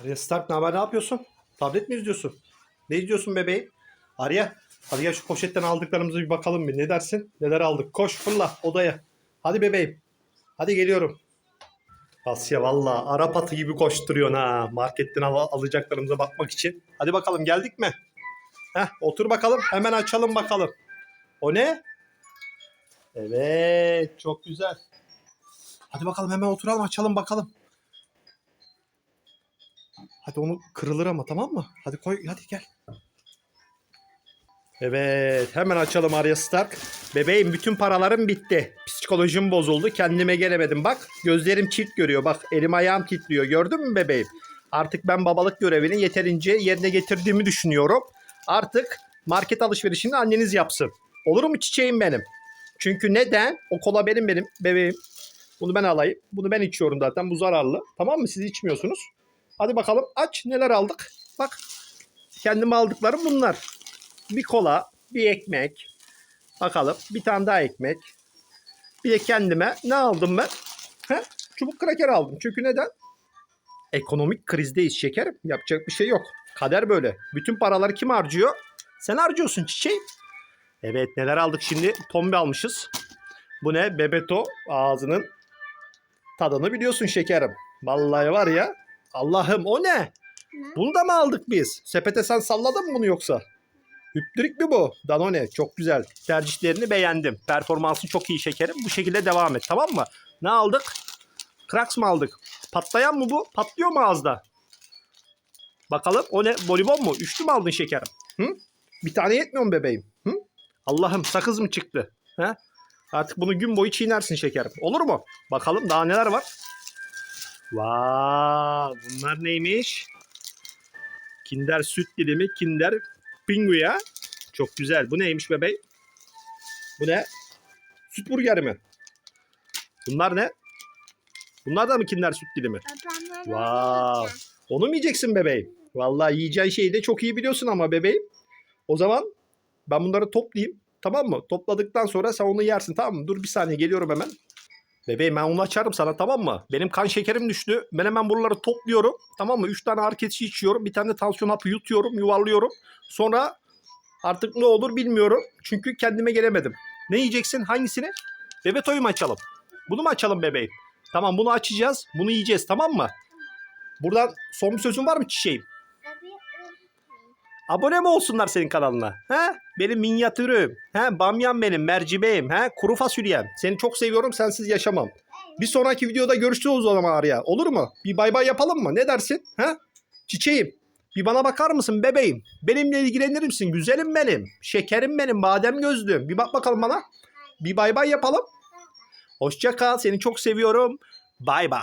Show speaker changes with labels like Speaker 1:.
Speaker 1: Arya Stark ne haber ne yapıyorsun? Tablet mi izliyorsun? Ne izliyorsun bebeğim? Arya gel şu poşetten aldıklarımıza bir bakalım bir. Ne dersin? Neler aldık? Koş fırla odaya. Hadi bebeğim. Hadi geliyorum. Asya valla Arap atı gibi koşturuyorsun ha. Marketten al- alacaklarımıza bakmak için. Hadi bakalım geldik mi? Heh, otur bakalım. Hemen açalım bakalım. O ne? Evet çok güzel. Hadi bakalım hemen oturalım açalım bakalım. Hadi onu kırılır ama tamam mı? Hadi koy hadi gel. Evet hemen açalım Arya Stark. Bebeğim bütün paralarım bitti. Psikolojim bozuldu. Kendime gelemedim. Bak gözlerim çift görüyor. Bak elim ayağım titriyor. Gördün mü bebeğim? Artık ben babalık görevini yeterince yerine getirdiğimi düşünüyorum. Artık market alışverişini anneniz yapsın. Olur mu çiçeğim benim? Çünkü neden? O kola benim benim bebeğim. Bunu ben alayım. Bunu ben içiyorum zaten. Bu zararlı. Tamam mı? Siz içmiyorsunuz. Hadi bakalım aç neler aldık. Bak kendime aldıklarım bunlar. Bir kola, bir ekmek. Bakalım bir tane daha ekmek. Bir de kendime ne aldım ben? He? Çubuk kraker aldım. Çünkü neden? Ekonomik krizdeyiz şekerim. Yapacak bir şey yok. Kader böyle. Bütün paraları kim harcıyor? Sen harcıyorsun çiçeğim. Evet neler aldık şimdi? Tombi almışız. Bu ne? Bebeto ağzının tadını biliyorsun şekerim. Vallahi var ya. Allah'ım o ne? Bunu da mı aldık biz? Sepete sen salladın mı bunu yoksa? Hüptürük mü bu? Danone çok güzel. Tercihlerini beğendim. Performansı çok iyi şekerim. Bu şekilde devam et tamam mı? Ne aldık? Kraks mı aldık? Patlayan mı bu? Patlıyor mu ağızda? Bakalım o ne? Bolibon mu? Üçlü mü aldın şekerim? Hı? Bir tane yetmiyor mu bebeğim? Hı? Allah'ım sakız mı çıktı? He? Artık bunu gün boyu çiğnersin şekerim. Olur mu? Bakalım daha neler var? Vay, bunlar neymiş? Kinder süt dilimi, Kinder Pinguya. Çok güzel. Bu neymiş bebeğim? Bu ne? Süt burgeri mi? Bunlar ne? Bunlar da mı Kinder süt dilimi? Wow. Onu mu yiyeceksin bebeğim? Vallahi yiyeceğin şeyi de çok iyi biliyorsun ama bebeğim. O zaman ben bunları toplayayım. Tamam mı? Topladıktan sonra sen onu yersin tamam mı? Dur bir saniye geliyorum hemen. Bebeğim ben onu açarım sana tamam mı? Benim kan şekerim düştü. Ben hemen buraları topluyorum. Tamam mı? 3 tane ağrı kesici içiyorum. Bir tane de tansiyon hapı yutuyorum. Yuvarlıyorum. Sonra artık ne olur bilmiyorum. Çünkü kendime gelemedim. Ne yiyeceksin? Hangisini? Bebetoyu mu açalım? Bunu mu açalım bebeğim? Tamam bunu açacağız. Bunu yiyeceğiz tamam mı? Buradan son bir sözün var mı çiçeğim? Abone mi olsunlar senin kanalına? He? Benim minyatürüm. He? Bamyan benim, mercimeğim. He? Kuru fasulyem. Seni çok seviyorum, sensiz yaşamam. Bir sonraki videoda görüşürüz o zaman Arya. Olur mu? Bir bay bay yapalım mı? Ne dersin? He? Çiçeğim. Bir bana bakar mısın bebeğim? Benimle ilgilenir misin? Güzelim benim. Şekerim benim. Badem gözlüm. Bir bak bakalım bana. Bir bay bay yapalım. Hoşça kal. Seni çok seviyorum. Bay bay.